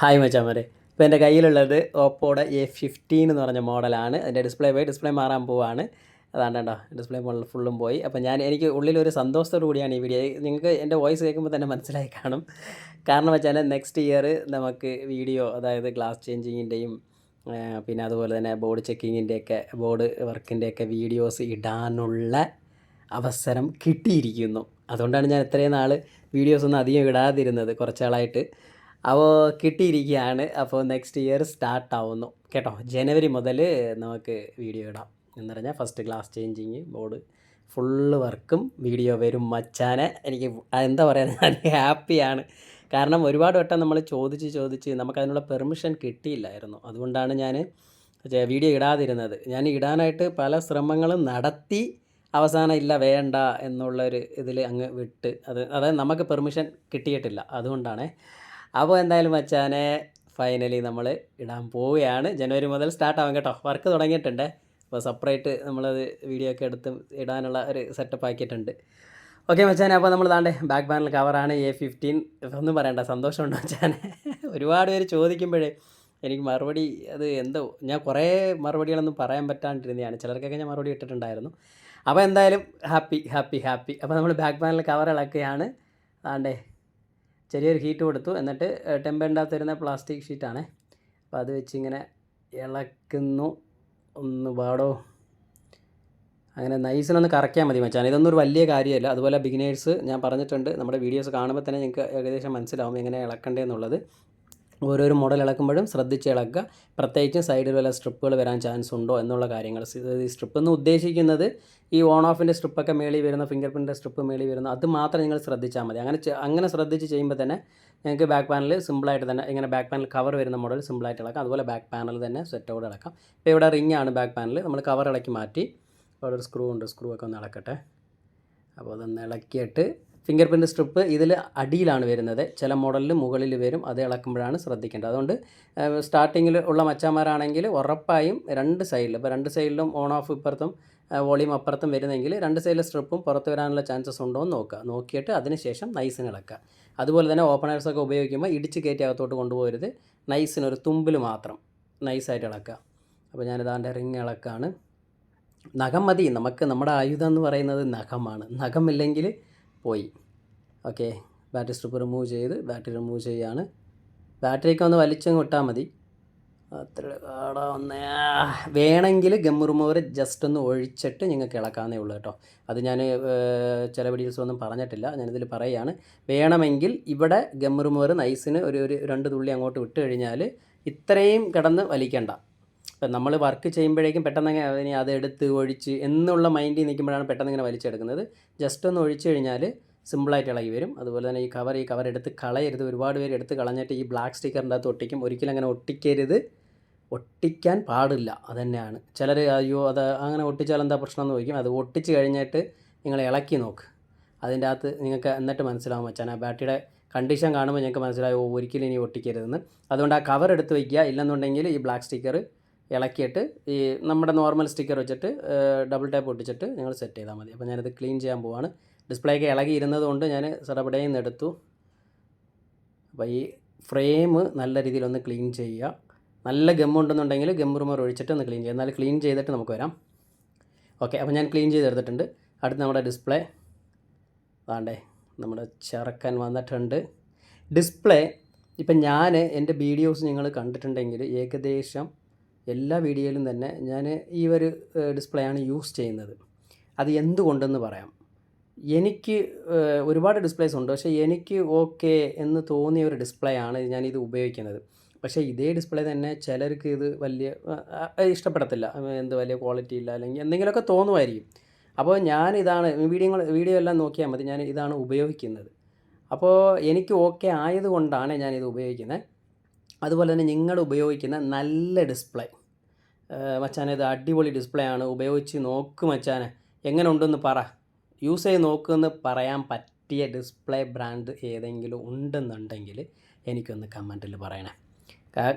Hi മച്ചാമരെ. ഇപ്പോൾ എന്റെ കയ്യിലുള്ളത് ഓപ്പോയുടെ എ ഫിഫ്റ്റീൻ എന്ന് പറഞ്ഞ മോഡലാണ്. അതിന്റെ ഡിസ്പ്ലേ പോയി ഡിസ്പ്ലേ മാറാൻ പോവാണ്. അതാണ് കേട്ടോ ഡിസ്പ്ലേ മോഡൽ ഫുള്ളും പോയി. അപ്പോൾ ഞാൻ എനിക്ക് ഉള്ളിലൊരു സന്തോഷത്തോടു കൂടിയാണ് ഈ വീഡിയോ നിങ്ങൾക്ക് എന്റെ വോയിസ് കേൾക്കുമ്പോൾ തന്നെ മനസ്സിലായി കാണും. കാരണം വെച്ചാൽ നെക്സ്റ്റ് ഇയർ നമുക്ക് വീഡിയോ അതായത് ഗ്ലാസ് ചേഞ്ചിങ്ങിന്റെയും പിന്നെ അതുപോലെ തന്നെ ബോർഡ് ചെക്കിങ്ങിന്റെയൊക്കെ ബോർഡ് വർക്കിന്റെയൊക്കെ വീഡിയോസ് ഇടാനുള്ള അവസരം കിട്ടിയിരിക്കുന്നു. അതുകൊണ്ടാണ് ഞാൻ ഇത്രയും നാൾ വീഡിയോസ് ഒന്നും അധികം ഇടാതിരുന്നത് കുറച്ചാളായിട്ട്. അപ്പോൾ കിട്ടിയിരിക്കുകയാണ്. അപ്പോൾ നെക്സ്റ്റ് ഇയർ സ്റ്റാർട്ട് ആവുന്നു. കേട്ടോ ജനുവരി മുതൽ നമുക്ക് വീഡിയോ ഇടാം എന്ന് പറഞ്ഞാൽ first class changing board full വർക്കും വീഡിയോ വരും മച്ചാനെ. എനിക്ക് എന്താ പറയുക ഞാൻ ഹാപ്പിയാണ് കാരണം ഒരുപാട് വട്ടം നമ്മൾ ചോദിച്ച് ചോദിച്ച് നമുക്കതിനുള്ള പെർമിഷൻ കിട്ടിയില്ലായിരുന്നു. അതുകൊണ്ടാണ് ഞാൻ വീഡിയോ ഇടാതിരുന്നത്. ഞാൻ ഇടാനായിട്ട് പല ശ്രമങ്ങളും നടത്തി അവസാനം ഇല്ല വേണ്ട എന്നുള്ളൊരു ഇതിൽ അങ്ങ് വിട്ട് അത് അതായത് നമുക്ക് പെർമിഷൻ കിട്ടിയിട്ടില്ല. അതുകൊണ്ടാണ് അപ്പോൾ എന്തായാലും മച്ചാനെ ഫൈനലി നമ്മൾ ഇടാൻ പോവുകയാണ്. ജനുവരി മുതൽ സ്റ്റാർട്ട് ആവാം കേട്ടോ. വർക്ക് തുടങ്ങിയിട്ടുണ്ട്. അപ്പോൾ സെപ്പറേറ്റ് നമ്മളത് വീഡിയോ ഒക്കെ എടുത്ത് ഇടാനുള്ള ഒരു സെറ്റപ്പ് ആക്കിയിട്ടുണ്ട്. ഓക്കെ മച്ചാനെ അപ്പോൾ നമ്മൾ താണ്ടെ ബാക്ക് പാനൽ കവറാണ് എ ഫിഫ്റ്റീൻ ഒന്നും പറയണ്ട സന്തോഷമുണ്ട് മച്ചാനെ. ഒരുപാട് പേര് ചോദിക്കുമ്പോഴേ എനിക്ക് മറുപടി അത് എന്തോ ഞാൻ കുറേ മറുപടികളൊന്നും പറയാൻ പറ്റാണ്ടിരുന്നതാണ്. ചിലർക്കൊക്കെ ഞാൻ മറുപടി ഇട്ടിട്ടുണ്ടായിരുന്നു. അപ്പോൾ എന്തായാലും ഹാപ്പി ഹാപ്പി ഹാപ്പി അപ്പോൾ നമ്മൾ ബാക്ക് പാനൽ കവർ ഇളക്കുകയാണ്. താണ്ടേ ചെറിയൊരു ഹീറ്റ് കൊടുത്തു. എന്നിട്ട് ടെമ്പറിന്റെ അകത്ത് വരുന്ന പ്ലാസ്റ്റിക് ഷീറ്റാണ്. അപ്പോൾ അത് വെച്ച് ഇങ്ങനെ ഇളക്കുന്നു. ഒന്ന് പാടോ അങ്ങനെ നൈസിനൊന്ന് കറക്കിയാൽ മതി മച്ചാൻ ഇതൊന്നും ഒരു വലിയ കാര്യമല്ല. അതുപോലെ ബിഗിനേഴ്സ് ഞാൻ പറഞ്ഞിട്ടുണ്ട്. നമ്മുടെ വീഡിയോസ് കാണുമ്പോൾ തന്നെ നിങ്ങൾക്ക് ഏകദേശം മനസ്സിലാവും എങ്ങനെ ഇളക്കണ്ടേന്നുള്ളത്. ഓരോരോ മോഡൽ ഇളക്കുമ്പോഴും ശ്രദ്ധിച്ച് ഇളക്കുക. പ്രത്യേകിച്ചും സൈഡിൽ വല്ല സ്ട്രിപ്പുകൾ വരാൻ ചാൻസ് ഉണ്ടോ എന്നുള്ള കാര്യങ്ങൾ. ഈ സ്ട്രിപ്പ് എന്ന് ഉദ്ദേശിക്കുന്നത് ഈ ഓൺ ഓഫിന്റെ സ്ട്രിപ്പൊക്കെ മേളി വരുന്ന ഫിംഗർ പ്രിന്റിന്റെ സ്ട്രിപ്പ് മേളി വരുന്ന അത് മാത്രം നിങ്ങൾ ശ്രദ്ധിച്ചാൽ മതി. അങ്ങനെ അങ്ങനെ ശ്രദ്ധിച്ച് ചെയ്യുമ്പോൾ തന്നെ നിങ്ങൾക്ക് ബാക്ക് പാനൽ സിമ്പിളായിട്ട് തന്നെ ഇങ്ങനെ ബാക്ക് പാനൽ കവർ വരുന്ന മോഡൽ സിമ്പിളായിട്ട് ഇളക്കാം. അതുപോലെ ബാക്ക് പാനൽ തന്നെ സെറ്റ് സെറ്റോടെ ഇളക്കാം. ഇപ്പോൾ ഇവിടെ റിംഗ് ആണ് ബാക്ക് പാനൽ നമ്മൾ കവർ ഇളക്കി മാറ്റി. അവിടെ ഒരു സ്ക്രൂ ഉണ്ട്. സ്ക്രൂ ഒക്കെ ഒന്ന് ഇളക്കട്ടെ. അപ്പോൾ അതൊന്ന് ഇളക്കിയിട്ട് ഫിംഗർ പ്രിന്റ് സ്ട്രിപ്പ് ഇതിൽ അടിയിലാണ് വരുന്നത്. ചില മോഡലിൽ മുകളിൽ വരും. അത് ഇളക്കുമ്പോഴാണ് ശ്രദ്ധിക്കേണ്ടത്. അതുകൊണ്ട് സ്റ്റാർട്ടിങ്ങിൽ ഉള്ള മച്ചാന്മാരാണെങ്കിൽ ഉറപ്പായും രണ്ട് സൈഡിൽ ഇപ്പോൾ രണ്ട് സൈഡിലും ഓൺ ഓഫ് ഇപ്പുറത്തും വോളിയം അപ്പുറത്തും വരുന്നെങ്കിൽ രണ്ട് സൈഡിലെ സ്ട്രിപ്പും പുറത്ത് വരാനുള്ള ചാൻസസ് ഉണ്ടോ എന്ന് നോക്കുക. നോക്കിയിട്ട് അതിനുശേഷം നൈസിന് ഇളക്കുക അതുപോലെ തന്നെ ഓപ്പണേഴ്സൊക്കെ ഉപയോഗിക്കുമ്പോൾ ഇടിച്ച് കയറ്റി അകത്തോട്ട് കൊണ്ടുപോകരുത്. നൈസിന് ഒരു തുമ്പിൽ മാത്രം നൈസായിട്ട് ഇളക്കുക അപ്പോൾ ഞാനിതാണ്ട് റിങ് ഇളക്കാണ് നഖം മതി. നമുക്ക് നമ്മുടെ ആയുധം എന്ന് പറയുന്നത് നഖമാണ്. നഖമില്ലെങ്കിൽ പോയി. ഓക്കെ. ബാറ്ററി സ്ട്രിപ്പ് റിമൂവ് ചെയ്ത് ബാറ്ററി റിമൂവ് ചെയ്യാണ്. ബാറ്ററിയൊക്കെ ഒന്ന് വലിച്ചങ്ങ് വിട്ടാൽ മതി. അത്ര ഒന്ന് വേണമെങ്കിൽ ഗം റിമൂവർ ജസ്റ്റ് ഒന്ന് ഒഴിച്ചിട്ട് നിങ്ങൾക്ക് ഇളക്കാവുന്നേ ഉള്ളൂ കേട്ടോ. അത് ഞാൻ ചില വീഡിയോസ് ഒന്നും പറഞ്ഞിട്ടില്ല. ഞാനിതിൽ പറയുകയാണ്. വേണമെങ്കിൽ ഇവിടെ ഗം റിമൂവർ നൈസിന് ഒരു ഒരു രണ്ട് തുള്ളി അങ്ങോട്ട് വിട്ട് കഴിഞ്ഞാൽ ഇത്രയും കിടന്ന് വലിക്കണ്ട. ഇപ്പം നമ്മൾ വർക്ക് ചെയ്യുമ്പോഴേക്കും പെട്ടെന്ന് അതിനെ അത് എടുത്ത് ഒഴിച്ച് എന്നുള്ള മൈൻഡിൽ നിൽക്കുമ്പോഴാണ് പെട്ടെന്ന് ഇങ്ങനെ വലിച്ചെടുക്കുന്നത്. ജസ്റ്റ് ഒന്ന് ഒഴിച്ചു കഴിഞ്ഞാൽ സിമ്പിളായിട്ട് ഇളകി വരും. അതുപോലെ തന്നെ ഈ കവർ ഈ കവർ എടുത്ത് കളയരുത്. ഒരുപാട് പേര് എടുത്ത് കളഞ്ഞിട്ട് ഈ ബ്ലാക്ക് സ്റ്റിക്കറിന്റെ അകത്ത് ഒട്ടിക്കും. ഒരിക്കലും അങ്ങനെ ഒട്ടിക്കരുത്. ഒട്ടിക്കാൻ പാടില്ല. അതുതന്നെയാണ് ചിലർ അയ്യോ അത് അങ്ങനെ ഒട്ടിച്ചാൽ എന്താ പ്രശ്നം എന്ന് ചോദിക്കും. അത് ഒട്ടിച്ച് കഴിഞ്ഞിട്ട് നിങ്ങൾ ഇളക്കി നോക്ക്. അതിന്റെ അകത്ത് നിങ്ങൾക്ക് എന്നിട്ട് മനസ്സിലാവും മച്ചാൻ ആ ബാറ്ററിയുടെ കണ്ടീഷൻ കാണുമ്പോൾ ഞങ്ങൾക്ക് മനസ്സിലായോ. ഒരിക്കലും ഇനി ഒട്ടിക്കരുതെന്ന്. അതുകൊണ്ട് ആ കവർ എടുത്ത് വയ്ക്കുക. ഇല്ലെന്നുണ്ടെങ്കിൽ ഈ ബ്ലാക്ക് സ്റ്റിക്കർ ഇളക്കിയിട്ട് ഈ നമ്മുടെ നോർമൽ സ്റ്റിക്കർ വെച്ചിട്ട് ഡബിൾ ടാപ്പ് ഒട്ടിച്ചിട്ട് നിങ്ങൾ സെറ്റ് ചെയ്താൽ മതി. അപ്പോൾ ഞാനത് ക്ലീൻ ചെയ്യാൻ പോവാണ്. ഡിസ്പ്ലേ ഒക്കെ ഇളകി ഇരുന്നത് കൊണ്ട് ഞാൻ സടപടയിൽ നിന്ന് എടുത്തു. അപ്പോൾ ഈ ഫ്രെയിം നല്ല രീതിയിൽ ഒന്ന് ക്ലീൻ ചെയ്യുക. നല്ല ഗം ഉണ്ടെന്നുണ്ടെങ്കിൽ ഗം റിമർ ഒഴിച്ചിട്ട് ഒന്ന് ക്ലീൻ ചെയ്യുക. എന്നാൽ ക്ലീൻ ചെയ്തിട്ട് നമുക്ക് വരാം. ഓക്കെ അപ്പോൾ ഞാൻ ക്ലീൻ ചെയ്തെടുത്തിട്ടുണ്ട് അടുത്ത് നമ്മുടെ ഡിസ്പ്ലേ വേണ്ടേ നമ്മുടെ ചെറുക്കൻ വന്നിട്ടുണ്ട്. ഡിസ്പ്ലേ ഇപ്പം ഞാൻ എന്റെ വീഡിയോസ് നിങ്ങൾ കണ്ടിട്ടുണ്ടെങ്കിൽ ഏകദേശം എല്ലാ വീഡിയോയിലും തന്നെ ഞാൻ ഈ ഒരു ഡിസ്പ്ലേ ആണ് യൂസ് ചെയ്യുന്നത്. അത് എന്തുകൊണ്ടെന്ന് പറയാം. എനിക്ക് ഒരുപാട് ഡിസ്പ്ലേസ് ഉണ്ട്. പക്ഷേ എനിക്ക് ഓക്കെ എന്ന് തോന്നിയ ഒരു ഡിസ്പ്ലേ ആണ് ഞാനിത് ഉപയോഗിക്കുന്നത്. പക്ഷേ ഇതേ ഡിസ്പ്ലേ തന്നെ ചിലർക്ക് ഇത് വലിയ ഇഷ്ടപ്പെടത്തില്ല. എന്ത് വലിയ ക്വാളിറ്റി ഇല്ല അല്ലെങ്കിൽ എന്തെങ്കിലുമൊക്കെ തോന്നുമായിരിക്കും. അപ്പോൾ ഞാൻ ഇതാണ് വീഡിയോ വീഡിയോ എല്ലാം നോക്കിയാൽ മതി. ഞാൻ ഇതാണ് ഉപയോഗിക്കുന്നത്. അപ്പോൾ എനിക്ക് ഓക്കെ ആയതുകൊണ്ടാണ് ഞാനിത് ഉപയോഗിക്കുന്നത്. അതുപോലെ തന്നെ നിങ്ങൾ ഉപയോഗിക്കുന്ന നല്ല ഡിസ്പ്ലേ. മച്ചാനെ ഇത് അടിപൊളി ഡിസ്പ്ലേ ആണ്. ഉപയോഗിച്ച് നോക്ക് മച്ചാനെ. എങ്ങനെ ഉണ്ടെന്ന് പറ. യൂസ് ചെയ്ത് നോക്കുമെന്ന് പറയാൻ പറ്റിയ ഡിസ്പ്ലേ ബ്രാൻഡ് ഏതെങ്കിലും ഉണ്ടെന്നുണ്ടെങ്കിൽ എനിക്കൊന്ന് കമന്റിൽ പറയണേ.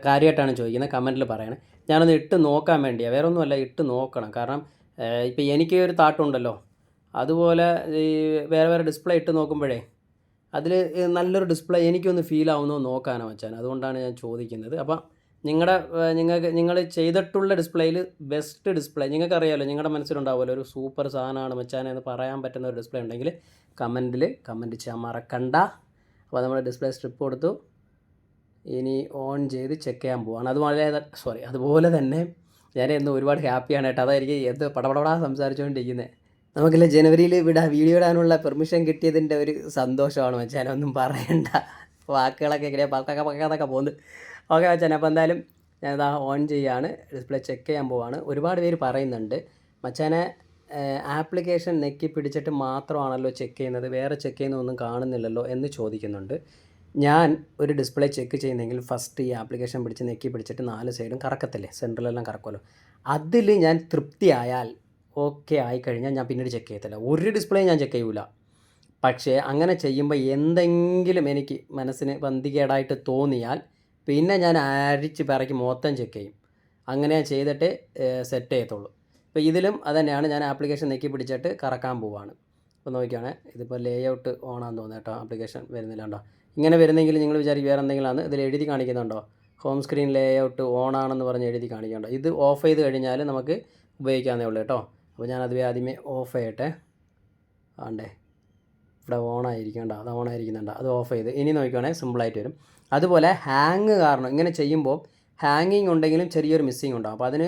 കാര്യമായിട്ടാണ് ചോദിക്കുന്നത്. കമന്റിൽ പറയണേ. ഞാനൊന്ന് ഇട്ട് നോക്കാൻ വേണ്ടിയാണ് വേറെ ഒന്നുമല്ല ഇട്ട് നോക്കണം. കാരണം ഇപ്പോൾ എനിക്ക് ഒരു താട്ടുണ്ടല്ലോ അതുപോലെ ഈ വേറെ വേറെ ഡിസ്പ്ലേ ഇട്ട് നോക്കുമ്പോഴേ അതിൽ നല്ലൊരു ഡിസ്പ്ലേ എനിക്കൊന്ന് ഫീൽ ആവുന്നോ നോക്കാനോ മച്ചാൻ അതുകൊണ്ടാണ് ഞാൻ ചോദിക്കുന്നത്. അപ്പം നിങ്ങളുടെ നിങ്ങൾക്ക് നിങ്ങൾ ചെയ്തിട്ടുള്ള ഡിസ്പ്ലേയിൽ ബെസ്റ്റ് ഡിസ്പ്ലേ നിങ്ങൾക്കറിയാമല്ലോ നിങ്ങളുടെ മനസ്സിലുണ്ടാവുമല്ലോ ഒരു സൂപ്പർ സാധനമാണ് മച്ചാൻ എന്ന് പറയാൻ പറ്റുന്ന ഒരു ഡിസ്പ്ലേ ഉണ്ടെങ്കിൽ കമന്റിൽ കമന്റ് ചെയ്യാൻ മറക്കണ്ട. അപ്പോൾ നമ്മൾ ഡിസ്പ്ലേ സ്ട്രിപ്പ് കൊടുത്തു. ഇനി ഓൺ ചെയ്ത് ചെക്ക് ചെയ്യാൻ പോവാണ്. അതുപോലെ സോറി അതുപോലെ തന്നെ ഞാൻ ഇന്ന് ഒരുപാട് ഹാപ്പിയാണ് കേട്ടോ. അതായിരിക്കും എന്ത് പടപടപടാ സംസാരിച്ചുകൊണ്ടിരിക്കുന്നത് നമുക്കില്ല ജനുവരിയിൽ ഇവിടെ വീഡിയോ ഇടാനുള്ള പെർമിഷൻ കിട്ടിയതിന്റെ ഒരു സന്തോഷമാണ് മച്ചാൻ ഒന്നും പറയണ്ട. വാക്കുകളൊക്കെ എങ്ങനെയാ പക്ക പക്കാന്നൊക്കെ പോകുന്നത് ഓക്കെ മച്ചാൻ അപ്പോൾ എന്തായാലും ഞാനിതാ ഓൺ ചെയ്യാണ് ഡിസ്പ്ലേ ചെക്ക് ചെയ്യാൻ പോവാണ്. ഒരുപാട് പേര് പറയുന്നുണ്ട് മച്ചാനെ ആപ്ലിക്കേഷൻ നെക്കി പിടിച്ചിട്ട് മാത്രമാണല്ലോ ചെക്ക് ചെയ്യുന്നത് വേറെ ചെക്ക് ചെയ്യുന്നതൊന്നും കാണുന്നില്ലല്ലോ എന്ന് ചോദിക്കുന്നുണ്ട്. ഞാൻ ഒരു ഡിസ്പ്ലേ ചെക്ക് ചെയ്യുന്നെങ്കിൽ ഫസ്റ്റ് ഈ ആപ്ലിക്കേഷൻ പിടിച്ച് നെക്കി പിടിച്ചിട്ട് നാല് സൈഡും കറക്കത്തില്ലേ സെൻട്രലെല്ലാം കറക്കുമല്ലോ. അതിൽ ഞാൻ തൃപ്തിയായാൽ ഓക്കെ ആയിക്കഴിഞ്ഞാൽ ഞാൻ പിന്നീട് ചെക്ക് ചെയ്യത്തില്ല. ഒരു ഡിസ്പ്ലേ ഞാൻ ചെക്ക് ചെയ്യൂല. പക്ഷേ അങ്ങനെ ചെയ്യുമ്പോൾ എന്തെങ്കിലും എനിക്ക് മനസ്സിന് വന്തികേടായിട്ട് തോന്നിയാൽ പിന്നെ ഞാൻ അരിച്ച് പിറക്കി മൊത്തം ചെക്ക് ചെയ്യും. അങ്ങനെ ചെയ്തിട്ട് സെറ്റ് ചെയ്യത്തുള്ളൂ. ഇപ്പോൾ ഇതിലും അതുതന്നെയാണ് ഞാൻ ആപ്ലിക്കേഷൻ നെക്കി പിടിച്ചിട്ട് കറക്കാൻ പോവാണ്. ഇപ്പോൾ നോക്കിയാണേ ഇതിപ്പോൾ ലേ ഔട്ട് ഓണാന്ന് തോന്നുന്നു ആപ്ലിക്കേഷൻ വരുന്നില്ല കേട്ടോ. ഇങ്ങനെ വരുന്നെങ്കിൽ നിങ്ങൾ വിചാരിക്കും വേറെ എന്തെങ്കിലും ആണ് ഇതിൽ എഴുതി കാണിക്കുന്നുണ്ടോ? Home screen layout on ആണെന്ന് പറഞ്ഞ് എഴുതി കാണിക്കുന്നുണ്ടോ? ഇത് ഓഫ് ചെയ്ത് കഴിഞ്ഞാൽ നമുക്ക് ഉപയോഗിക്കാവുന്നേ ഉള്ളൂ കേട്ടോ. അപ്പോൾ ഞാൻ അത് ആദ്യമേ ഓഫ് ചെയ്യട്ടെ ആണ്ടേ ഇവിടെ ഓൺ ആയിരിക്കണ്ട അത് ഓൺ ആയിരിക്കുന്നുണ്ട് അത് ഓഫ് ചെയ്ത് ഇനി നോക്കുകയാണെങ്കിൽ സിമ്പിളായിട്ട് വരും. അതുപോലെ ഹാങ് കാരണം ഇങ്ങനെ ചെയ്യുമ്പോൾ ഹാങ്ങിങ് ഉണ്ടെങ്കിലും ചെറിയൊരു മിസ്സിങ് ഉണ്ടാകും അപ്പോൾ അതിന്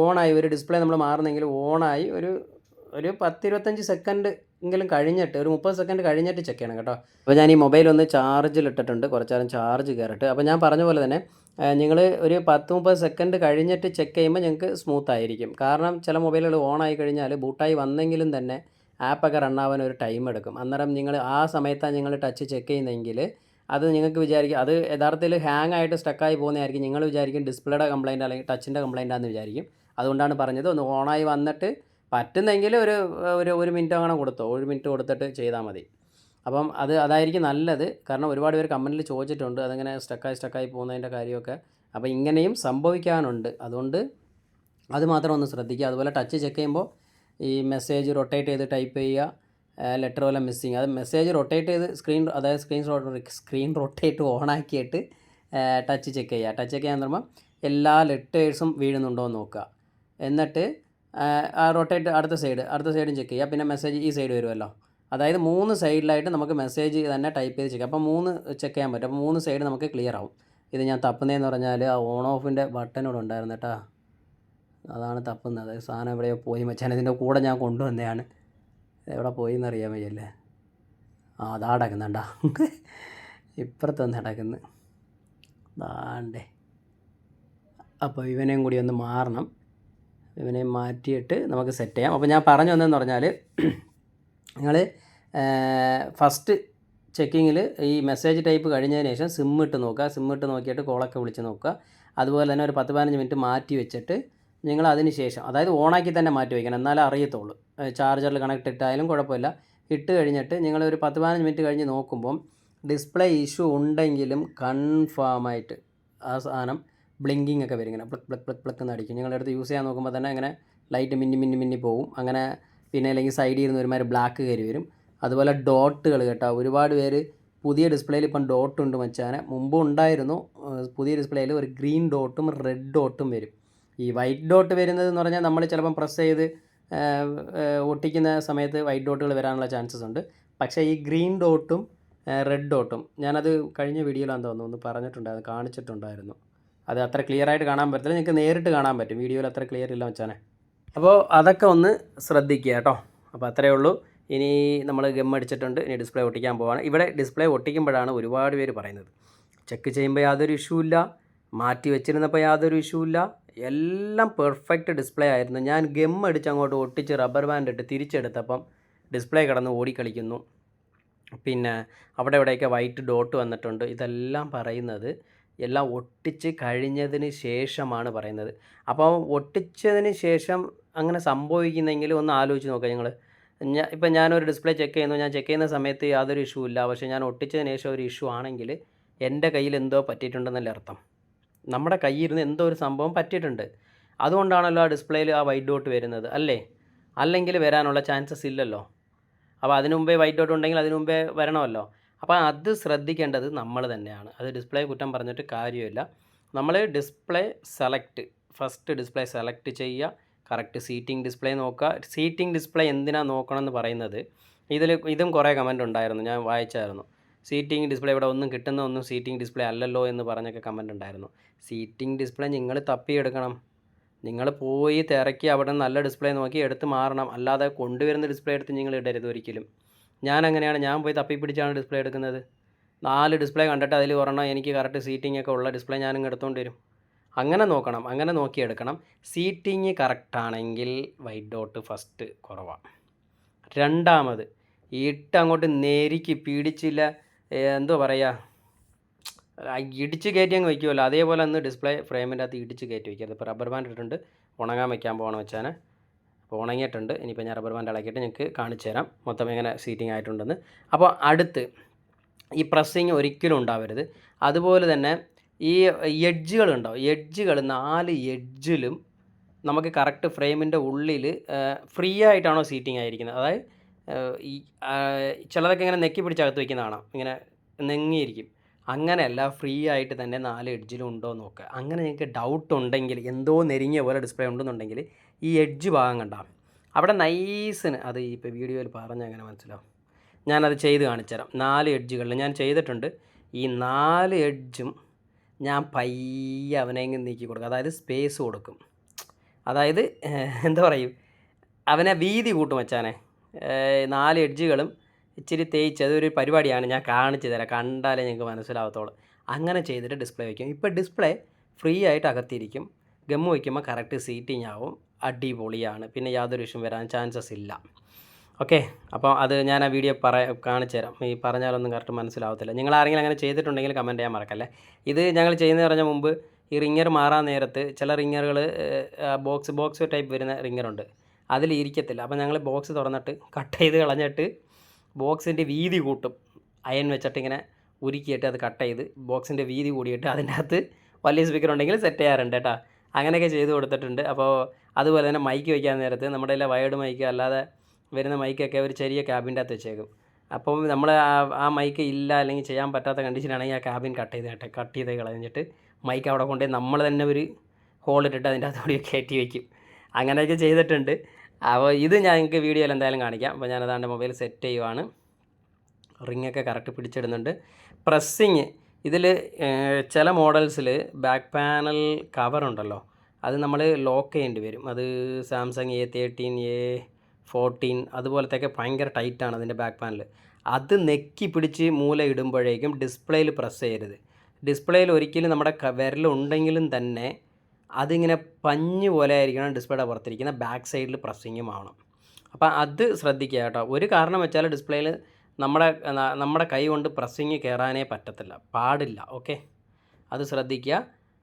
ഓണായി ഒരു ഡിസ്പ്ലേ നമ്മൾ മാറുന്നെങ്കിൽ ഓണായി ഒരു ഒരു പത്തിരുപത്തഞ്ച് സെക്കൻഡ് എങ്കിലും കഴിഞ്ഞിട്ട് ഒരു മുപ്പത് സെക്കൻഡ് കഴിഞ്ഞിട്ട് ചെക്ക് ചെയ്യണം കേട്ടോ. അപ്പോൾ ഞാൻ ഈ മൊബൈൽ ഒന്ന് ചാർജിലിട്ടിട്ടുണ്ട് കുറച്ച് നേരം ചാർജ് കയറിട്ട് അപ്പോൾ ഞാൻ പറഞ്ഞ പോലെ തന്നെ നിങ്ങൾ ഒരു പത്ത് മുപ്പത് സെക്കൻഡ് കഴിഞ്ഞിട്ട് ചെക്ക് ചെയ്യുമ്പോൾ ഞങ്ങൾക്ക് സ്മൂത്ത് ആയിരിക്കും. കാരണം ചില മൊബൈലുകൾ ഓൺ ആയി കഴിഞ്ഞാൽ ബൂട്ടായി വന്നെങ്കിലും തന്നെ ആപ്പൊക്കെ റണ്ണാവാൻ ഒരു ടൈം എടുക്കും. അന്നേരം നിങ്ങൾ ആ സമയത്താണ് നിങ്ങൾ ടച്ച് ചെക്ക് ചെയ്യുന്നതെങ്കിൽ അത് നിങ്ങൾക്ക് വിചാരിക്കും അത് യഥാർത്ഥത്തിൽ ഹാങ് ആയിട്ട് സ്റ്റക്കായി പോകുന്നതായിരിക്കും. നിങ്ങൾ വിചാരിക്കും ഡിസ്പ്ലേയുടെ കംപ്ലയിന്റ് അല്ലെങ്കിൽ ടച്ചിന്റെ കംപ്ലയിന്റ് ആണെന്ന് വിചാരിക്കും. അതുകൊണ്ടാണ് പറഞ്ഞത് ഒന്ന് ഓണായി വന്നിട്ട് പറ്റുന്നെങ്കിൽ ഒരു ഒരു ഒരു മിനിറ്റ് അങ്ങനെ കൊടുത്തോ. ഒരു മിനിറ്റ് കൊടുത്തിട്ട് ചെയ്താൽ മതി. അപ്പം അത് അതായിരിക്കും നല്ലത്. കാരണം ഒരുപാട് പേര് കമന്റിൽ ചോദിച്ചിട്ടുണ്ട് അതങ്ങനെ സ്റ്റക്കായി സ്റ്റക്കായി പോകുന്നതിന്റെ കാര്യമൊക്കെ. അപ്പോൾ ഇങ്ങനെയും സംഭവിക്കാനുണ്ട്. അതുകൊണ്ട് അത് മാത്രം ഒന്ന് ശ്രദ്ധിക്കുക. അതുപോലെ ടച്ച് ചെക്ക് ചെയ്യുമ്പോൾ ഈ മെസ്സേജ് റൊട്ടേറ്റ് ചെയ്ത് ടൈപ്പ് ചെയ്യുക. ലെറ്റർ വല്ല മിസ്സിങ് അത് മെസ്സേജ് റൊട്ടേറ്റ് ചെയ്ത് സ്ക്രീൻ അതായത് സ്ക്രീൻ സ്ക്രീൻ റൊട്ടേറ്റ് ഓൺ ആക്കിയിട്ട് ടച്ച് ചെക്ക് ചെയ്യുക. ടച്ച് ചെക്ക് ചെയ്യാൻ പറയുമ്പോൾ എല്ലാ ലെറ്റേഴ്സും വീഴുന്നുണ്ടോ എന്ന് നോക്കുക. എന്നിട്ട് റൊട്ടേറ്റ് അടുത്ത സൈഡ് അടുത്ത സൈഡും ചെക്ക് ചെയ്യുക. പിന്നെ മെസ്സേജ് ഈ സൈഡ് വരുമല്ലോ. അതായത് മൂന്ന് സൈഡിലായിട്ട് നമുക്ക് മെസ്സേജ് തന്നെ ടൈപ്പ് ചെയ്ത് ചെക്ക് അപ്പോൾ മൂന്ന് ചെക്ക് ചെയ്യാൻ പറ്റും. അപ്പോൾ മൂന്ന് സൈഡ് നമുക്ക് ക്ലിയർ ആവും. ഇത് ഞാൻ തപ്പുന്നതെന്ന് പറഞ്ഞാൽ ആ ഓൺ ഓഫിന്റെ ബട്ടനോട് ഉണ്ടായിരുന്നു കേട്ടോ അതാണ് തപ്പുന്നത്. സാധനം എവിടെയോ പോയി മച്ചാൻ ഇതിന്റെ കൂടെ ഞാൻ കൊണ്ടുവന്നതാണ്. എവിടെ പോയി എന്നറിയാൻ വയ്യല്ലേ. ആ അതാ അടക്കുന്നുണ്ടാ ഇപ്പുറത്തൊന്ന് അടക്കുന്നു. അപ്പോൾ ഇവനെയും കൂടി ഒന്ന് മാറണം. ഇവനെ മാറ്റിയിട്ട് നമുക്ക് സെറ്റ് ചെയ്യാം. അപ്പോൾ ഞാൻ പറഞ്ഞു വന്നതെന്ന് പറഞ്ഞാൽ നിങ്ങൾ ഫസ്റ്റ് ചെക്കിങ്ങിൽ ഈ മെസ്സേജ് ടൈപ്പ് കഴിഞ്ഞതിന് ശേഷം സിം ഇട്ട് നോക്കുക. സിം ഇട്ട് നോക്കിയിട്ട് കോളൊക്കെ വിളിച്ച് നോക്കുക. അതുപോലെ തന്നെ ഒരു പത്ത് പതിനഞ്ച് മിനിറ്റ് മാറ്റി വെച്ചിട്ട് നിങ്ങൾ അതിന് ശേഷം അതായത് ഓണാക്കി തന്നെ മാറ്റി വയ്ക്കണം എന്നാലേ അറിയത്തുള്ളൂ. ചാർജറിൽ കണക്ട് ഇട്ടായാലും കുഴപ്പമില്ല. ഇട്ട് കഴിഞ്ഞിട്ട് നിങ്ങൾ ഒരു പത്ത് പതിനഞ്ച് മിനിറ്റ് കഴിഞ്ഞ് നോക്കുമ്പം ഡിസ്പ്ലേ ഇഷ്യൂ ഉണ്ടെങ്കിലും കൺഫേമായിട്ട് ആ സാധനം ബ്ലിങ്കിങ് ഒക്കെ വരും ഇങ്ങനെ പ്ലക് പ്ലക് പ്ലക്ക് പ്ലക്ക് എന്ന് അടിക്കും. നിങ്ങളെടുത്ത് യൂസ് ചെയ്യാൻ നോക്കുമ്പോൾ തന്നെ അങ്ങനെ ലൈറ്റ് മിന്നി മിന്നി മിന്നി പോവും. അങ്ങനെ പിന്നെ അല്ലെങ്കിൽ സൈഡിൽ ഇരുന്ന് ഒരുമാതിരി ബ്ലാക്ക് കയറി വരും. അതുപോലെ ഡോട്ടുകൾ കേട്ടോ. ഒരുപാട് പേര് പുതിയ ഡിസ്പ്ലേയിൽ ഇപ്പം ഡോട്ട് ഉണ്ട് മച്ചാനെ. മുമ്പ് ഉണ്ടായിരുന്നു. പുതിയ ഡിസ്പ്ലേയിൽ ഒരു ഗ്രീൻ ഡോട്ടും റെഡ് ഡോട്ടും വരും. ഈ വൈറ്റ് ഡോട്ട് വരുന്നത് എന്ന് പറഞ്ഞാൽ നമ്മൾ ചിലപ്പം പ്രസ് ചെയ്ത് ഒട്ടിക്കുന്ന സമയത്ത് വൈറ്റ് ഡോട്ടുകൾ വരാനുള്ള ചാൻസസ് ഉണ്ട്. പക്ഷേ ഈ ഗ്രീൻ ഡോട്ടും റെഡ് ഡോട്ടും ഞാനത് കഴിഞ്ഞ വീഡിയോയിലാണെന്ന് തോന്നുന്നു ഒന്ന് പറഞ്ഞിട്ടുണ്ടായിരുന്നു കാണിച്ചിട്ടുണ്ടായിരുന്നു. അത് അത്ര ക്ലിയർ ആയിട്ട് കാണാൻ പറ്റില്ല നിങ്ങൾക്ക് നേരിട്ട് കാണാൻ പറ്റും. വീഡിയോയിൽ അത്ര ക്ലിയർ ഇല്ല വെച്ചാനെ അപ്പോൾ അതൊക്കെ ഒന്ന് ശ്രദ്ധിക്കുക കേട്ടോ. അപ്പോൾ അത്രയേ ഉള്ളൂ. ഇനി നമ്മൾ ഗം അടിച്ചിട്ടുണ്ട്. ഇനി ഡിസ്പ്ലേ ഒട്ടിക്കാൻ പോവാണ്. ഇവിടെ ഡിസ്പ്ലേ ഒട്ടിക്കുമ്പോഴാണ് ഒരുപാട് പേര് പറയുന്നത്. ചെക്ക് ചെയ്യുമ്പോൾ യാതൊരു ഇഷ്യൂ ഇല്ല. മാറ്റി വെച്ചിരുന്നപ്പോൾ യാതൊരു ഇഷ്യൂ ഇല്ല. എല്ലാം പെർഫെക്റ്റ് ഡിസ്പ്ലേ ആയിരുന്നു. ഞാൻ ഗം അടിച്ച് അങ്ങോട്ട് ഒട്ടിച്ച് റബ്ബർ ബാൻഡ് ഇട്ട് തിരിച്ചെടുത്തപ്പം ഡിസ്പ്ലേ കിടന്ന് ഓടിക്കളിക്കുന്നു. പിന്നെ അവിടെ ഇവിടെയൊക്കെ വൈറ്റ് ഡോട്ട് വന്നിട്ടുണ്ട്. ഇതെല്ലാം പറയുന്നത് എല്ലാം ഒട്ടിച്ച് കഴിഞ്ഞതിന് ശേഷമാണ് പറയുന്നത്. അപ്പോൾ ഒട്ടിച്ചതിന് ശേഷം അങ്ങനെ സംഭവിക്കുന്നെങ്കിൽ ഒന്ന് ആലോചിച്ച് നോക്കാം ഞങ്ങൾ ഞാൻ ഇപ്പം ഞാനൊരു ഡിസ്പ്ലേ ചെക്ക് ചെയ്യുന്നു. ഞാൻ ചെക്ക് ചെയ്യുന്ന സമയത്ത് യാതൊരു ഇഷ്യൂ ഇല്ല. പക്ഷേ ഞാൻ ഒട്ടിച്ചതിന് ശേഷം ഒരു ഇഷ്യൂ ആണെങ്കിൽ എന്റെ കയ്യിൽ എന്തോ പറ്റിയിട്ടുണ്ടെന്നല്ലേ അർത്ഥം. നമ്മുടെ കയ്യിൽ ഇരുന്ന് എന്തോ ഒരു സംഭവം പറ്റിയിട്ടുണ്ട്. അതുകൊണ്ടാണല്ലോ ആ ഡിസ്പ്ലേയിൽ ആ വൈറ്റ് ഡോട്ട് വരുന്നത്. അല്ലേ? അല്ലെങ്കിൽ വരാനുള്ള ചാൻസസ് ഇല്ലല്ലോ. അപ്പോൾ അതിനുമുമ്പേ വൈറ്റ് ഡോട്ട് ഉണ്ടെങ്കിൽ അതിനുമുമ്പേ വരണമല്ലോ. അപ്പോൾ അത് ശ്രദ്ധിക്കേണ്ടത് നമ്മൾ തന്നെയാണ്. അത് ഡിസ്പ്ലേ കുറ്റം പറഞ്ഞിട്ട് കാര്യമില്ല. നമ്മൾ display select first display select ചെയ്യുക കറക്റ്റ് സീറ്റിംഗ് ഡിസ്പ്ലേ നോക്കുക. സീറ്റിംഗ് ഡിസ്പ്ലേ എന്തിനാണ് നോക്കണം എന്ന് പറയുന്നത് ഇതിൽ ഇതും കുറേ കമന്റ് ഉണ്ടായിരുന്നു ഞാൻ വായിച്ചായിരുന്നു. സീറ്റിംഗ് ഡിസ്പ്ലേ ഇവിടെ ഒന്നും കിട്ടുന്ന ഒന്നും സീറ്റിംഗ് ഡിസ്പ്ലേ അല്ലല്ലോ എന്ന് പറഞ്ഞൊക്കെ കമന്റ് ഉണ്ടായിരുന്നു. സീറ്റിംഗ് ഡിസ്പ്ലേ നിങ്ങൾ തപ്പിയെടുക്കണം. നിങ്ങൾ പോയി തിരക്കി അവിടെ നല്ല ഡിസ്പ്ലേ നോക്കി എടുത്ത് മാറണം. അല്ലാതെ കൊണ്ടുവരുന്ന ഡിസ്പ്ലേ എടുത്ത് നിങ്ങൾ ഇടരുത് ഒരിക്കലും. ഞാൻ അങ്ങനെയാണ് ഞാൻ പോയി തപ്പി പിടിച്ചാണ് ഡിസ്പ്ലേ എടുക്കുന്നത്. നാല് ഡിസ്പ്ലേ കണ്ടിട്ട് അതിൽ ഒരെണ്ണം എനിക്ക് കറക്റ്റ് സീറ്റിംഗ് ഒക്കെ ഉള്ള ഡിസ്പ്ലേ ഞാനിങ്ങ് എടുത്തുകൊണ്ട് വരും. അങ്ങനെ നോക്കണം അങ്ങനെ നോക്കി എടുക്കണം. സീറ്റിംഗ് കറക്റ്റാണെങ്കിൽ വൈറ്റ് ഡോട്ട് ഫസ്റ്റ് കുറവാണ് രണ്ടാമത് ഇട്ട് അങ്ങോട്ട് നേരിക്ക് പിടിച്ചില്ല എന്തോ പറയുക ഇടിച്ച് കയറ്റി അങ്ങ് വയ്ക്കുമല്ലോ അതേപോലെ അന്ന് ഡിസ്പ്ലേ ഫ്രെയിമിന്റെ അകത്ത് ഇടിച്ച് കയറ്റി വയ്ക്കുക ഇപ്പോൾ റബ്ബർ ബാൻഡ് ഇട്ടിട്ടുണ്ട്. ഉണങ്ങാൻ വയ്ക്കാൻ പോകണം വെച്ചാൽ അപ്പോൾ ഉണങ്ങിയിട്ടുണ്ട്. ഇനിയിപ്പോൾ ഞാൻ റബ്ബർ ബാൻഡ് ഇളക്കിയിട്ട് നിങ്ങൾക്ക് കാണിച്ചു തരാം. മൊത്തം എങ്ങനെ സീറ്റിംഗ് ആയിട്ടുണ്ടെന്ന്. അപ്പോൾ അടുത്ത് ഈ പ്രസ്സിങ് ഒരിക്കലും ഉണ്ടാവരുത്. അതുപോലെ തന്നെ ഈ എഡ്ജുകൾ ഉണ്ടാവും എഡ്ജുകൾ നാല് എഡ്ജിലും നമുക്ക് കറക്റ്റ് ഫ്രെയിമിന്റെ ഉള്ളിൽ ഫ്രീ ആയിട്ടാണോ സീറ്റിംഗ് ആയിരിക്കുന്നത്? അതായത് ഈ ചിലതൊക്കെ ഇങ്ങനെ നെക്കി പിടിച്ച് അകത്ത് വയ്ക്കുന്ന കാണാം. ഇങ്ങനെ നെങ്ങിയിരിക്കും. അങ്ങനെയല്ല ഫ്രീ ആയിട്ട് തന്നെ നാല് എഡ്ജിലും ഉണ്ടോ നോക്കുക. അങ്ങനെ നിങ്ങൾക്ക് ഡൗട്ട് ഉണ്ടെങ്കിൽ എന്തോ നെരിഞ്ഞ പോലെ ഡിസ്പ്ലേ ഉണ്ടെന്നുണ്ടെങ്കിൽ ഈ എഡ്ജ് ഭാഗം കണ്ടാൽ അവിടെ നൈസിന് അത് ഇപ്പോൾ വീഡിയോയിൽ പറഞ്ഞാൽ അങ്ങനെ മനസ്സിലാവും? ഞാനത് ചെയ്ത് കാണിച്ചുതരാം. നാല് എഡ്ജുകളിൽ ഞാൻ ചെയ്തിട്ടുണ്ട്. ഈ നാല് എഡ്ജും ഞാൻ പയ്യെ അവനെങ്കിൽ നീക്കി കൊടുക്കും. അതായത് സ്പേസ് കൊടുക്കും. അതായത് എന്താ പറയും? അവനെ വീതി കൂട്ടും വെച്ചാനെ നാല് എഡ്ജുകളും ഇച്ചിരി തേച്ച് അതൊരു പരിപാടിയാണ് ഞാൻ കാണിച്ചു തരാം. കണ്ടാലേ ഞങ്ങൾക്ക് മനസ്സിലാവത്തോളൂ അങ്ങനെ ചെയ്തിട്ട് ഡിസ്പ്ലേ വയ്ക്കും. ഇപ്പോൾ ഡിസ്പ്ലേ ഫ്രീ ആയിട്ട് അകത്തിരിക്കും. ഗമ്മ് വയ്ക്കുമ്പോൾ കറക്റ്റ് സീറ്റിംഗ് ആവും. അടിപൊളിയാണ്. പിന്നെ യാതൊരു വിഷയം വരാൻ ചാൻസസ് ഇല്ല. ഓക്കെ അപ്പോൾ അത് ഞാൻ ആ വീഡിയോ പറ കാണിച്ചു തരാം. ഈ പറഞ്ഞാലൊന്നും കറക്റ്റ് മനസ്സിലാവത്തില്ല. നിങ്ങൾ ആരെങ്കിലും അങ്ങനെ ചെയ്തിട്ടുണ്ടെങ്കിൽ കമന്റ് ചെയ്യാൻ മറക്കല്ലേ? ഇത് ഞങ്ങൾ ചെയ്യുന്ന പറഞ്ഞ മുമ്പ് ഈ റിങ്ങർ മാറാൻ നേരത്ത് ചില റിങ്ങറുകൾ ബോക്സ് ബോക്സ് ടൈപ്പ് വരുന്ന റിങ്ങറുണ്ട് അതിൽ ഇരിക്കത്തില്ല. അപ്പോൾ ഞങ്ങൾ ബോക്സ് തുറന്നിട്ട് കട്ട് ചെയ്ത് കളഞ്ഞിട്ട് ബോക്സിന്റെ വീതി കൂട്ടും. അയൺ വെച്ചിട്ട് ഇങ്ങനെ ഉരുക്കിയിട്ട് അത് കട്ട് ചെയ്ത് ബോക്സിന്റെ വീതി കൂടിയിട്ട് അതിന്റെ അകത്ത് വലിയ സ്പീക്കർ ഉണ്ടെങ്കിൽ സെറ്റ് ചെയ്യാറുണ്ട് കേട്ടോ. അങ്ങനെയൊക്കെ ചെയ്ത് കൊടുത്തിട്ടുണ്ട്. അപ്പോൾ അതുപോലെ തന്നെ മൈക്ക് വയ്ക്കാൻ നേരത്ത് നമ്മുടെ എല്ലാ വയേർഡ് മൈക്ക് അല്ലാതെ വരുന്ന മൈക്കൊക്കെ ഒരു ചെറിയ ക്യാബിന്റെ അകത്ത് വെച്ചേക്കും. അപ്പം നമ്മൾ ആ മൈക്ക് ഇല്ല അല്ലെങ്കിൽ ചെയ്യാൻ പറ്റാത്ത കണ്ടീഷനാണെങ്കിൽ ആ ക്യാബിൻ കട്ട് ചെയ്ത് കേട്ടെ കട്ട് ചെയ്ത് കളഞ്ഞിട്ട് മൈക്ക് അവിടെ കൊണ്ടുപോയി നമ്മൾ തന്നെ ഒരു ഹോളിട്ടിട്ട് അതിന്റെ അകത്തോടെ കയറ്റി വയ്ക്കും അങ്ങനെയൊക്കെ ചെയ്തിട്ടുണ്ട്. അപ്പോൾ ഇത് ഞാൻ നിങ്ങൾക്ക് വീഡിയോയിൽ എന്തായാലും കാണിക്കാം. അപ്പോൾ ഞാനതാണ്ട് മൊബൈൽ സെറ്റ് ചെയ്യുവാണ്. റിങ്ങൊക്കെ കറക്റ്റ് പിടിച്ചിടുന്നുണ്ട്. പ്രസ്സിങ് ഇതിൽ ചില മോഡൽസിൽ ബാക്ക് പാനൽ കവർ ഉണ്ടല്ലോ. അത് നമ്മൾ ലോക്ക് ചെയ്യേണ്ടി വരും. അത് Samsung A thirteen A fourteen അതുപോലത്തെയൊക്കെ ഭയങ്കര ടൈറ്റാണ് അതിന്റെ ബാക്ക് പാനൽ അത് നെക്കി പിടിച്ച് മൂല ഇടുമ്പോഴേക്കും ഡിസ്പ്ലേയിൽ പ്രസ് ചെയ്യരുത്. ഡിസ്പ്ലേയിൽ ഒരിക്കലും നമ്മുടെ വിരലുണ്ടെങ്കിലും തന്നെ അതിങ്ങനെ പഞ്ഞ് പോലെ ആയിരിക്കണം ഡിസ്പ്ലേയുടെ പുറത്തിരിക്കുന്ന ബാക്ക് സൈഡിൽ പ്രസ്സിങ്ങും ആവണം. അപ്പോൾ അത് ശ്രദ്ധിക്കുക കേട്ടോ. ഒരു കാരണം വെച്ചാൽ ഡിസ്പ്ലേയിൽ നമ്മുടെ നമ്മുടെ കൈ കൊണ്ട് പ്രസ്സിങ് കയറാനേ പറ്റത്തില്ല. പാടില്ല. ഓക്കെ അത് ശ്രദ്ധിക്കുക.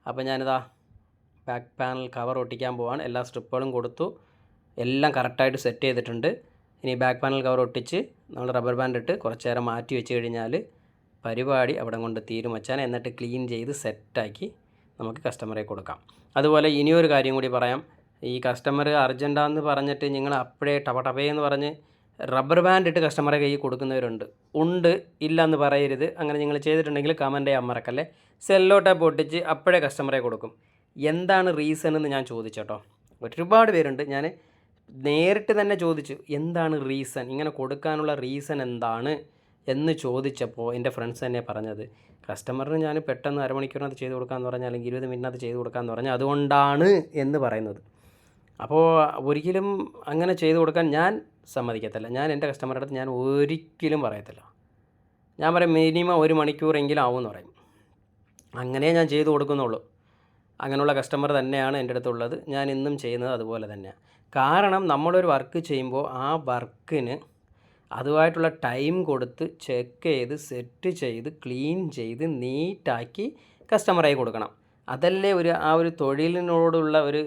അപ്പോൾ ഞാനിതാ ബാക്ക് പാനൽ കവർ ഒട്ടിക്കാൻ പോവാണ്. എല്ലാ സ്ട്രിപ്പുകളും കൊടുത്തു. എല്ലാം കറക്റ്റായിട്ട് സെറ്റ് ചെയ്തിട്ടുണ്ട്. ഇനി ബാക്ക് പാനൽ കവർ ഒട്ടിച്ച് നമ്മൾ റബ്ബർ ബാൻഡ് ഇട്ട് കുറച്ച് നേരം മാറ്റി വെച്ച് കഴിഞ്ഞാൽ പരിപാടി അവിടെ കൊണ്ട് തീരും വച്ചാൽ എന്നിട്ട് ക്ലീൻ ചെയ്ത് സെറ്റാക്കി നമുക്ക് കസ്റ്റമറെ കൊടുക്കാം. അതുപോലെ ഇനിയൊരു കാര്യം കൂടി പറയാം. ഈ കസ്റ്റമർ അർജന്റാന്ന് പറഞ്ഞിട്ട് നിങ്ങൾ അപ്പോഴേ ടപ ടപേ എന്ന് പറഞ്ഞ് റബ്ബർ ബാൻഡ് ഇട്ട് കസ്റ്റമറെ കയ്യിൽ കൊടുക്കുന്നവരുണ്ട്. ഉണ്ട് ഇല്ല എന്ന് പറയരുത്. അങ്ങനെ നിങ്ങൾ ചെയ്തിട്ടുണ്ടെങ്കിൽ കമന്റ് ചെയ്യാൻ മറക്കല്ലേ സെല്ലോ ടാപ്പ് ഒട്ടിച്ച് അപ്പോഴേ കസ്റ്റമറെ കൊടുക്കും. എന്താണ് റീസൺ എന്ന് ഞാൻ ചോദിച്ചോട്ടോ. ഒരുപാട് പേരുണ്ട്. ഞാൻ നേരിട്ട് തന്നെ ചോദിച്ചു എന്താണ് റീസൺ ഇങ്ങനെ കൊടുക്കാനുള്ള റീസൺ എന്താണ് എന്ന് ചോദിച്ചപ്പോൾ എന്റെ ഫ്രണ്ട്സ് തന്നെ പറഞ്ഞത് കസ്റ്റമറിന് ഞാൻ പെട്ടെന്ന് അരമണിക്കൂറിനകത്ത് ചെയ്ത് കൊടുക്കാമെന്ന് പറഞ്ഞാൽ അല്ലെങ്കിൽ ഇരുപത് മിനിറ്റിനകത്ത് ചെയ്ത് കൊടുക്കാമെന്ന് പറഞ്ഞാൽ അതുകൊണ്ടാണ് എന്ന് പറയുന്നത്. അപ്പോൾ ഒരിക്കലും അങ്ങനെ ചെയ്ത് കൊടുക്കാൻ ഞാൻ സമ്മതിക്കത്തില്ല. ഞാൻ എന്റെ കസ്റ്റമറുടെ അടുത്ത് ഞാൻ ഒരിക്കലും പറയത്തില്ല. ഞാൻ പറയും മിനിമം ഒരു മണിക്കൂറെങ്കിലും എന്ന് പറയും. അങ്ങനെ ഞാൻ ചെയ്ത് കൊടുക്കുന്നുള്ളൂ. അങ്ങനെയുള്ള കസ്റ്റമർ തന്നെയാണ് എന്റെ അടുത്തുള്ളത്. ഞാൻ ഇന്നും ചെയ്യുന്നത് അതുപോലെ തന്നെയാണ് കാരണം നമ്മളൊരു വർക്ക് ചെയ്യുമ്പോൾ ആ വർക്കിന് അതുമായിട്ടുള്ള ടൈം കൊടുത്ത് ചെക്ക് ചെയ്ത് സെറ്റ് ചെയ്ത് ക്ലീൻ ചെയ്ത് നീറ്റാക്കി കസ്റ്റമറായി കൊടുക്കണം. അതല്ലേ ഒരു ആ ഒരു തൊഴിലിനോടുള്ള ഒരു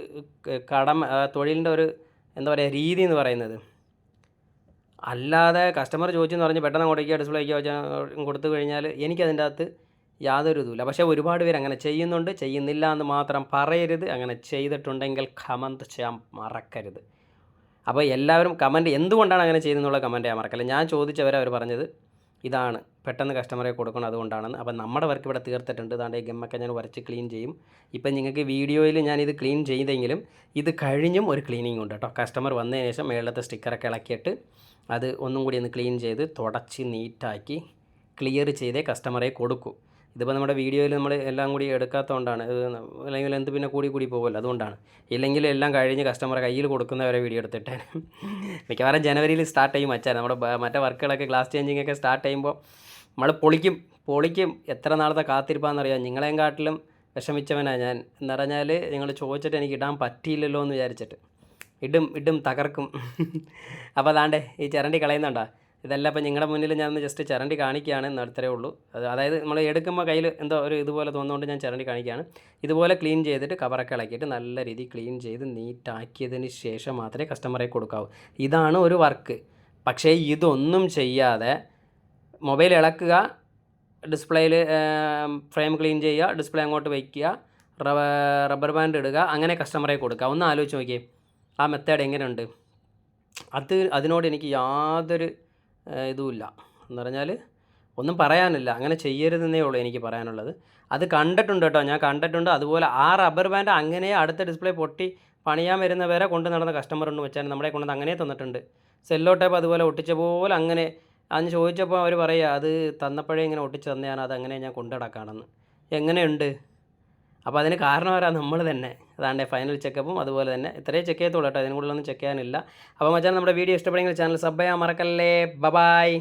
കടമ തൊഴിലിന്റെ ഒരു എന്താ പറയുക രീതി എന്ന് പറയുന്നത്? അല്ലാതെ കസ്റ്റമർ ചോദിച്ചെന്ന് പറഞ്ഞ് പെട്ടെന്ന് അങ്ങോട്ടേക്ക് ഡിസ്പ്ലേക്ക് കൊടുത്തു കഴിഞ്ഞാൽ എനിക്കതിന്റെ അകത്ത് യാതൊരു ഇതുമില്ല. പക്ഷേ ഒരുപാട് പേര് അങ്ങനെ ചെയ്യുന്നുണ്ട്. ചെയ്യുന്നില്ല എന്ന് മാത്രം പറയരുത്. അങ്ങനെ ചെയ്തിട്ടുണ്ടെങ്കിൽ കമന്റ് ചെയ്യാൻ മറക്കരുത്. അപ്പോൾ എല്ലാവരും കമന്റ് എന്തുകൊണ്ടാണ് അങ്ങനെ ചെയ്തതെന്നുള്ള കമന്റ് ചെയ്യാൻ മറക്കല്ല. ഞാൻ ചോദിച്ചവരെ അവർ പറഞ്ഞത് ഇതാണ്. പെട്ടെന്ന് കസ്റ്റമറെ കൊടുക്കണം അതുകൊണ്ടാണെന്ന്. അപ്പോൾ നമ്മുടെ വർക്ക് ഇവിടെ തീർത്തിട്ടുണ്ട്. ഇതാണ്ട് ഈ ഗമ്മൊക്കെ ഞാൻ വരച്ച് ക്ലീൻ ചെയ്യും. ഇപ്പം നിങ്ങൾക്ക് വീഡിയോയിൽ ഞാനിത് ക്ലീൻ ചെയ്തെങ്കിലും ഇത് കഴിഞ്ഞും ഒരു ക്ലീനിങ് ഉണ്ട് കേട്ടോ. കസ്റ്റമർ വന്നതിന് ശേഷം മേളത്തെ സ്റ്റിക്കറൊക്കെ ഇളക്കിയിട്ട് അത് ഒന്നും കൂടി ഒന്ന് ക്ലീൻ ചെയ്ത് തുടച്ച് നീറ്റാക്കി ക്ലിയർ ചെയ്തേ കസ്റ്റമറെ കൊടുക്കൂ. ഇതിപ്പോൾ നമ്മുടെ വീഡിയോയിൽ നമ്മൾ എല്ലാം കൂടി എടുക്കാത്തതുകൊണ്ടാണ് അല്ലെങ്കിൽ എന്ത് പിന്നെ കൂടി കൂടി പോകുമല്ലോ അതുകൊണ്ടാണ്. ഇല്ലെങ്കിൽ എല്ലാം കഴിഞ്ഞ് കസ്റ്റമർ കയ്യിൽ കൊടുക്കുന്നവരെ വീഡിയോ എടുത്തിട്ട് മിക്കവാറും ജനുവരിയിൽ സ്റ്റാർട്ട് ചെയ്യും അച്ഛൻ നമ്മുടെ മറ്റേ വർക്കുകളൊക്കെ ക്ലാസ് ചേഞ്ചിങ് ഒക്കെ സ്റ്റാർട്ട് ചെയ്യുമ്പോൾ നമ്മൾ പൊളിക്കും പൊളിക്കും. എത്ര നാളത്തെ കാത്തിരിപ്പാണെന്നറിയാം നിങ്ങളെയും കാട്ടിലും വിഷമിച്ചവനാണ് ഞാൻ. എന്ന് പറഞ്ഞാൽ നിങ്ങൾ ചോദിച്ചിട്ട് എനിക്ക് ഇടാൻ പറ്റിയില്ലല്ലോ എന്ന് വിചാരിച്ചിട്ട്. ഇടും ഇടും തകർക്കും. അപ്പോൾ അതാണ്ടേ ഈ ചിരണ്ടി കളയുന്നുണ്ടോ? ഇതെല്ലാം ഇപ്പം നിങ്ങളുടെ മുന്നിൽ ഞാൻ ഒന്ന് ജസ്റ്റ് ചിരണ്ടി കാണിക്കുകയാണ് എന്ന് അത്രേ ഉള്ളൂ. അത് അതായത് നമ്മൾ എടുക്കുമ്പോൾ കയ്യിൽ എന്തോ ഒരു ഇതുപോലെ തോന്നുന്നുകൊണ്ട് ഞാൻ ചിരണ്ടി കാണിക്കുകയാണ്. ഇതുപോലെ ക്ലീൻ ചെയ്തിട്ട് കവറൊക്കെ ഇളക്കിയിട്ട് നല്ല രീതിയിൽ ക്ലീൻ ചെയ്ത് നീറ്റാക്കിയതിന് ശേഷം മാത്രമേ കസ്റ്റമറെ കൊടുക്കാവൂ. ഇതാണ് ഒരു വർക്ക് പക്ഷേ ഇതൊന്നും ചെയ്യാതെ മൊബൈൽ ഇളക്കുക ഡിസ്പ്ലേയിൽ ഫ്രെയിം ക്ലീൻ ചെയ്യുക ഡിസ്പ്ലേ അങ്ങോട്ട് വയ്ക്കുക റബ്ബർ ബാൻഡ് ഇടുക അങ്ങനെ കസ്റ്റമറെ കൊടുക്കുക ഒന്ന് ആലോചിച്ച് നോക്കിയേ ആ മെത്തേഡ് എങ്ങനെയുണ്ട്? അത് അതിനോട് എനിക്ക് യാതൊരു ഇതുമില്ല. എന്ന് പറഞ്ഞാൽ ഒന്നും പറയാനില്ല. അങ്ങനെ ചെയ്യരുതെന്നേ ഉള്ളൂ എനിക്ക് പറയാനുള്ളത്. അത് കണ്ടിട്ടുണ്ട് കേട്ടോ. ഞാൻ കണ്ടിട്ടുണ്ട്. അതുപോലെ ആ റബ്ബർ ബാൻഡ് അങ്ങനെ അടുത്ത ഡിസ്പ്ലേ പൊട്ടി പണിയാൻ വരുന്നവരെ കൊണ്ട് നടന്ന കസ്റ്റമർ ഉണ്ട് വെച്ചാൽ നമ്മളെ കൊണ്ടുവന്ന് അങ്ങനെ തന്നിട്ടുണ്ട്. സെല്ലോ ടൈപ്പ് അതുപോലെ ഒട്ടിച്ച പോലെ അങ്ങനെ. അന്ന് ചോദിച്ചപ്പോൾ അവർ പറയുക അത് തന്നപ്പോഴേ ഇങ്ങനെ ഒട്ടിച്ച് തന്നെയാണ്. അത് അങ്ങനെ ഞാൻ കൊണ്ടു നടക്കാണെന്ന് എങ്ങനെയുണ്ട്? അപ്പോൾ അതിന് കാരണം വരാൻ നമ്മൾ തന്നെ. അതാണ് ഫൈനൽ ചെക്കപ്പും അതുപോലെ തന്നെ. ഇത്രയേ ചെക്ക് ചെയ്യത്തുള്ളൂ കേട്ടോ. അതിനുള്ളൊന്നും ചെക്ക് ചെയ്യാനില്ല. അപ്പോൾ മച്ചാൻ നമ്മുടെ വീഡിയോ ഇഷ്ടപ്പെടുമെങ്കിൽ ചാനൽ സബ് ചെയ്യാൻ മറക്കല്ലേ. ബബായ്